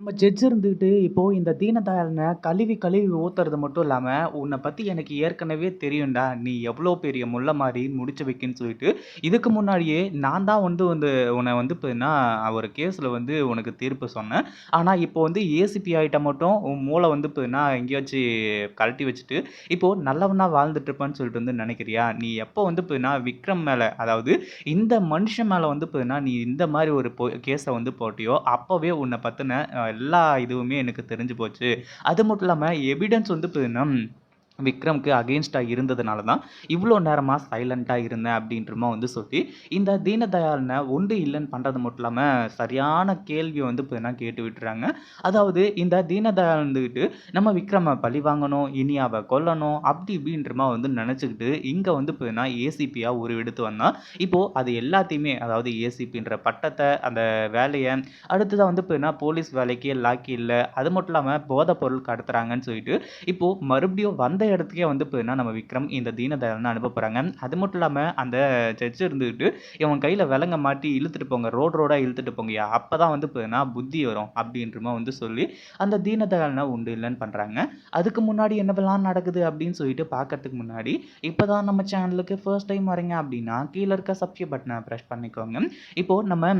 நம்ம ஜட்ஜ் இருந்துகிட்டு இப்போது இந்த தீனதயாளன கழுவி கழுவி ஊத்துறது மட்டும் இல்லாமல் உன்னை பற்றி எனக்கு ஏற்கனவே தெரியும்டா. நீ எவ்வளோ பெரிய முள்ள மாதிரி முடிச்சு வைக்கின்னு சொல்லிட்டு, இதுக்கு முன்னாடியே நான் தான் வந்து வந்து உன்னை வந்து இப்போனா ஒரு கேஸில் வந்து உனக்கு தீர்ப்பு சொன்னேன். ஆனால் இப்போ வந்து ஏசிபி ஆகிட்ட மட்டும் உன் மூளை வந்து இப்போனா எங்கேயாச்சும் கழட்டி வச்சுட்டு, இப்போது நல்லவனா வாழ்ந்துட்டு இருப்பேன்னு சொல்லிட்டு வந்து நினைக்கிறியா? நீ எப்போ வந்து இப்போனா விக்ரம் மேலே அதாவது இந்த மனுஷன் மேலே வந்து இப்போனா நீ இந்த மாதிரி ஒரு பொ வந்து போட்டியோ, அப்போவே உன்னை பற்றின எல்லா இதுவுமே எனக்கு தெரிஞ்சு போச்சு. அது மட்டும் இல்லாமல் எவிடன்ஸ் வந்து பார்த்தீங்கன்னா, விக்ரம்க்கு அகெயின்ஸ்டாக இருந்ததுனால தான், இவ்வளோ நேரமாக சைலண்ட்டாக இருந்தேன் அப்படின்றமா வந்து சொல்லி, இந்த தீனதயாளன ஒன்று இல்லைன்னு பண்ணுறது மட்டும் இல்லாமல் சரியான கேள்வியை வந்து பார்த்தீங்கன்னா கேட்டு விட்டுறாங்க. அதாவது இந்த தீனதயாள் வந்துக்கிட்டு நம்ம விக்ரமை பழி வாங்கணும், இனியாவை கொல்லணும், அப்படி இப்படின்றமா வந்து நினச்சிக்கிட்டு இங்கே வந்து இப்போ ஏசிபியாக ஒரு எடுத்து வந்தான். இப்போது அது எல்லாத்தையுமே அதாவது ஏசிபின்ற பட்டத்தை அந்த வேலையை அடுத்ததாக வந்து பார்த்தீங்கன்னா போலீஸ் வேலைக்கு லாக்கி இல்லை அது மட்டும் இல்லாமல் போதைப் பொருள் கடத்துறாங்கன்னு சொல்லிட்டு, இப்போது மறுபடியும் வந்த இடத்துக்கே வந்து போயிருந்தா நம்ம விக்ரம் இந்த தீனதயாளன அனுப்ப போகிறாங்க அது மட்டும் இல்லாமல் அந்த ஜட்ஜ் இருந்துக்கிட்டு இவன் கையில் விலங்க மாட்டி இழுத்துட்டு போங்க. ரோடு ரோடாக இழுத்துட்டு போங்கய்யா. அப்பதான் வந்து பார்த்தீங்கன்னா புத்தி வரும். அப்படின்றமா வந்து சொல்லி, அந்த தீனதயாளன உண்டு இல்லைன்னு பண்ணுறாங்க அதுக்கு முன்னாடி என்னவெல்லாம் நடக்குது அப்படின்னு சொல்லிட்டு பார்க்கறதுக்கு முன்னாடி, இப்போ தான் நம்ம சேனலுக்கு ஃபர்ஸ்ட் டைம் வரீங்க அப்படின்னா, கீழே இருக்க சப்ஸ்கிரைப் பட்டனை ப்ரெஸ் பண்ணிக்கோங்க. இப்போது நம்ம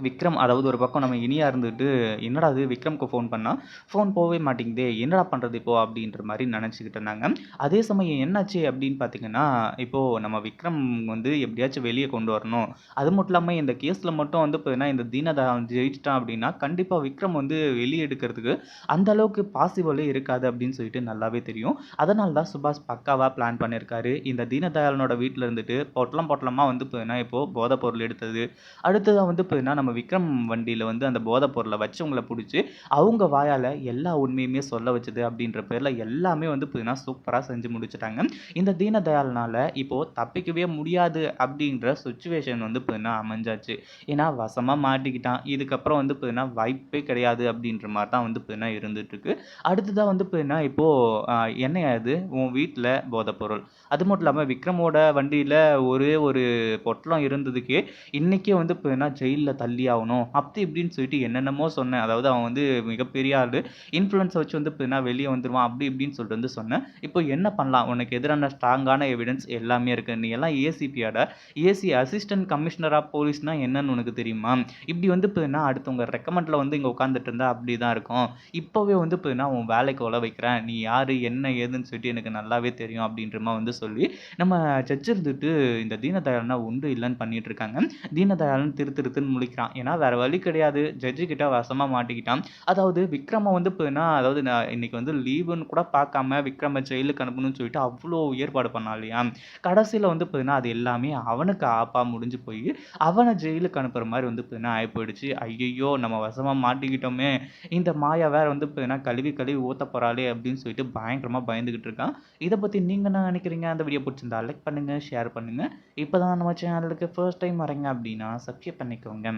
விக்ரம் அதாவது ஒரு பக்கம் நம்ம இனியாக இருந்துட்டு, "என்னடா இது விக்ரம்க்கு ஃபோன் பண்ணால் ஃபோன் போகவே மாட்டேங்குதே. என்னடா பண்ணுறது இப்போ?" அப்படின்ற மாதிரி நினச்சிக்கிட்டு இருந்தாங்க. அதே சமயம் என்னாச்சு அப்படின்னு பார்த்தீங்கன்னா, இப்போது நம்ம விக்ரம் வந்து எப்படியாச்சும் வெளியே கொண்டு வரணும். அது மட்டும் இல்லாமல் இந்த கேஸில் மட்டும் வந்து பார்த்தீங்கன்னா, இந்த தீனதா ஜெயிச்சுட்டான் அப்படின்னா, கண்டிப்பாக விக்ரம் வந்து வெளியே எடுக்கிறதுக்கு அந்த அளவுக்கு பாசிபிளே இருக்காது அப்படின்னு சொல்லிட்டு நல்லாவே தெரியும். அதனால தான் சுபாஷ் பக்காவாக பிளான் பண்ணியிருக்காரு. இந்த தீனதயாளனோட வீட்டில் இருந்துட்டு பொட்டலம் பொட்டலமாக வந்து பார்த்தீங்கன்னா, இப்போது போதைப் பொருள் எடுத்தது. அடுத்ததாக வந்து பார்த்தீங்கன்னா, நம்ம விக்ரம் வண்டியில் வந்து அந்த போதைப் பொருளை வச்சவங்கள பிடிச்சி அவங்க வாயால் எல்லா உண்மையுமே சொல்ல வச்சது அப்படின்ற பேரில் எல்லாமே வந்து பார்த்தீங்கன்னா, சூப்பராக செஞ்சு முடிச்சிட்டாங்க இந்த தீனதயாளனால இப்போது தப்பிக்கவே முடியாது அப்படின்ற சுச்சுவேஷன் வந்து பார்த்தீங்கன்னா அமைஞ்சாச்சு. ஏன்னா வசமாக மாட்டிக்கிட்டான். இதுக்கப்புறம் வந்து பார்த்தீங்கன்னா, வாய்ப்பே கிடையாது அப்படின்ற மாதிரி தான் வந்து பார்த்தீங்கன்னா இருந்துட்டுருக்கு. அடுத்ததாக வந்து பார்த்தீங்கன்னா, இப்போது என்னையாது உன் வீட்டில் போதைப் பொருள். அது மட்டும் இல்லாமல் விக்ரமோட வண்டியில் ஒரே ஒரு பொட்டலம் இருந்ததுக்கே, இன்னைக்கே வந்து பார்த்தீங்கன்னா, ஜெயிலில் தள்ளி ஆவணும். அப்படி இப்படின்னு சொல்லிட்டு என்னென்னமோ சொன்னேன். அதாவது அவன் வந்து மிகப்பெரிய ஆள் இன்ஃப்ளூயன்ஸை வச்சு வந்து இப்போ வெளியே வந்துடுவான் அப்படி இப்படின்னு சொல்லிட்டு வந்து சொன்னேன். இப்போ என்ன பண்ணலாம்? உனக்கு எதிரான ஸ்ட்ராங்கான எவிடன்ஸ் எல்லாமே இருக்குது நீ எல்லாம் ஏசிபியோட ஏசி அசிஸ்டன்ட் கமிஷனராக போலீஸ்னால் என்னன்னு உனக்கு தெரியுமா? இப்படி வந்து பார்த்தீங்கன்னா, அடுத்தவங்க ரெக்கமெண்டில் வந்து இங்கே உட்காந்துட்டு இருந்தால் அப்படி அப்படிதான் இருக்கும். இப்போவே வந்து பார்த்தீங்கன்னா, உன் வேலைக்கு உல வைக்கிறேன். நீ யார் என்ன? ஏதுன்னு சொல்லிட்டு எனக்கு நல்லாவே தெரியும் அப்படின்றமா வந்து சொல்லி, நம்ம ஜட்ஜ் இருந்துட்டு இந்த தீனதயாளன உண்டு இல்லைன்னு பண்ணிட்டு இருக்காங்க. தீனதயாளன் திரு திருத்துன்னு முழிக்கிறான். ஏன்னா வேற வழி கிடையாது. ஜட்ஜு கிட்ட வசமா மாட்டிக்கிட்டான். அதாவது விக்ரம வந்து இப்போனா அதாவது நான் இன்னைக்கு வந்து லீவுன்னு கூட பார்க்காம விக்ரம ஜெயிலுக்கு அனுப்பணும்னு சொல்லிட்டு அவ்வளோ ஏற்பாடு பண்ணான் இல்லையா? கடைசியில் வந்து பார்த்தீங்கன்னா, அது எல்லாமே அவனுக்கு ஆப்பா முடிஞ்சு போய் அவனை ஜெயிலுக்கு அனுப்புற மாதிரி வந்து பார்த்தீங்கன்னா ஆகி போயிடுச்சு. ஐயோ நம்ம வசமா மாட்டிக்கிட்டோமே! இந்த மாயா வேற வந்து பார்த்தீங்கன்னா, கழுவி கழுவி ஊத்த போறாளே அப்படின்னு சொல்லிட்டு பயங்கரமா பயந்துகிட்டு இருக்கான். இதை பத்தி நீங்க என்ன நினைக்கிறீங்க? அந்த வீடியோ பிடிச்சிருந்தா லைக் பண்ணுங்க, ஷேர் பண்ணுங்க. இப்பதான் நம்ம சேனலுக்கு ஃபர்ஸ்ட் டைம் வரீங்க அப்படின்னா சப்ஸ்கிரைப் பண்ணிக்கோங்க.